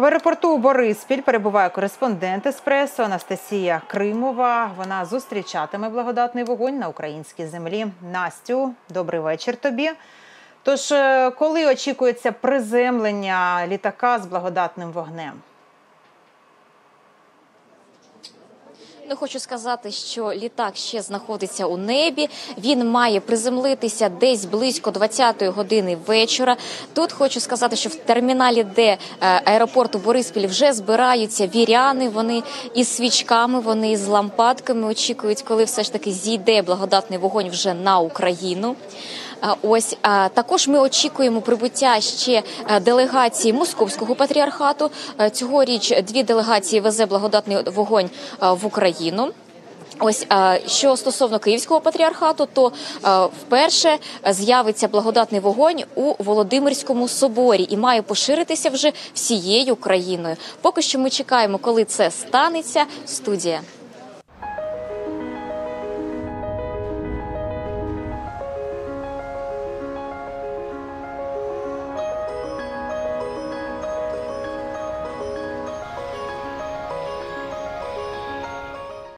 В аеропорту Бориспіль перебуває кореспондент еспресо Анастасія Кримова. Вона зустрічатиме благодатний вогонь на українській землі. Настю, добрий вечір тобі. Тож, е, коли очікується приземлення літака з благодатним вогнем? Ну, хочу сказати, що літак ще знаходиться у небі. Він має приземлитися десь близько 20-ї години вечора. Тут хочу сказати, що в терміналі, Д е, аеропорту Бориспіль вже збираються віряни. Вони із свічками, вони із лампадками очікують, коли все ж таки зійде благодатний вогонь вже на Україну. Ось також ми очікуємо прибуття ще е, делегації московського патріархату. Е, Цьогоріч дві делегації везе благодатний вогонь е, в Україну. Ось що стосовно київського патріархату, то вперше з'явиться благодатний вогонь у Володимирському соборі і має поширитися вже всією країною. Поки що ми чекаємо, коли це станеться. Студія.